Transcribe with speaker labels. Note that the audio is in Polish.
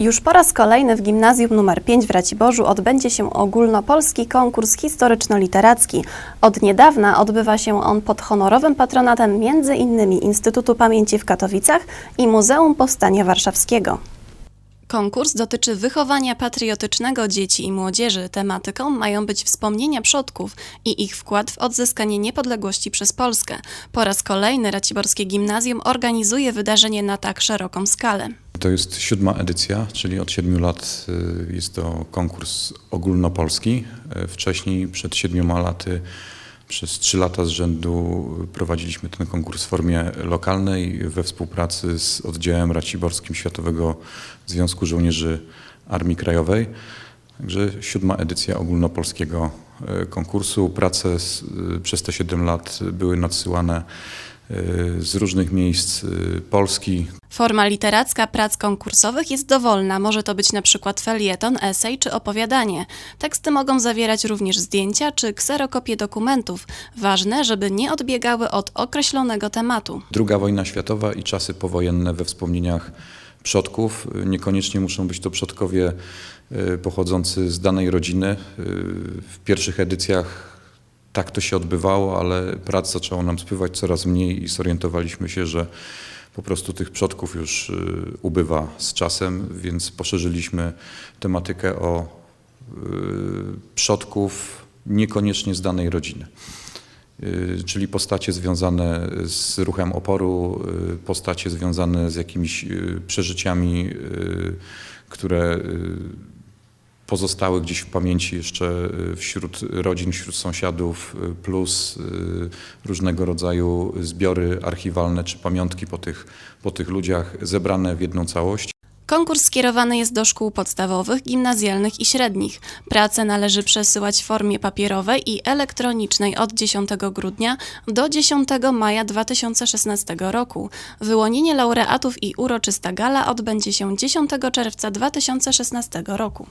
Speaker 1: Już po raz kolejny w gimnazjum nr 5 w Raciborzu odbędzie się ogólnopolski konkurs historyczno-literacki. Od niedawna odbywa się on pod honorowym patronatem m.in. Instytutu Pamięci w Katowicach i Muzeum Powstania Warszawskiego. Konkurs dotyczy wychowania patriotycznego dzieci i młodzieży. Tematyką mają być wspomnienia przodków i ich wkład w odzyskanie niepodległości przez Polskę. Po raz kolejny Raciborskie Gimnazjum organizuje wydarzenie na tak szeroką skalę.
Speaker 2: To jest siódma edycja, czyli od siedmiu lat y, jest to konkurs ogólnopolski. Y, Wcześniej, przed siedmioma laty, przez trzy lata z rzędu prowadziliśmy ten konkurs w formie lokalnej we współpracy z oddziałem raciborskim Światowego Związku Żołnierzy Armii Krajowej. Także siódma edycja ogólnopolskiego y, konkursu. Prace z, y, przez te siedem lat były nadsyłane z różnych miejsc y, Polski,
Speaker 1: Forma literacka prac konkursowych jest dowolna. Może to być na przykład felieton, esej czy opowiadanie. Teksty mogą zawierać również zdjęcia czy kserokopie dokumentów. Ważne, żeby nie odbiegały od określonego tematu.
Speaker 2: Druga wojna światowa i czasy powojenne we wspomnieniach przodków. Niekoniecznie muszą być to przodkowie y, pochodzący z danej rodziny. Y, W pierwszych edycjach tak to się odbywało, ale prac zaczęło nam spływać coraz mniej i zorientowaliśmy się, że po prostu tych przodków już y, ubywa z czasem, więc poszerzyliśmy tematykę o y, przodków niekoniecznie z danej rodziny. Y, czyli postacie związane z ruchem oporu, postacie związane z jakimiś przeżyciami, które pozostały gdzieś w pamięci jeszcze y, wśród rodzin, wśród sąsiadów, y, plus y, różnego rodzaju zbiory archiwalne czy pamiątki po tych, po tych ludziach zebrane w jedną całość.
Speaker 1: Konkurs skierowany jest do szkół podstawowych, gimnazjalnych i średnich. Prace należy przesyłać w formie papierowej i elektronicznej od 10 grudnia do 10 maja 2016 roku. Wyłonienie laureatów i uroczysta gala odbędzie się 10 czerwca 2016 roku.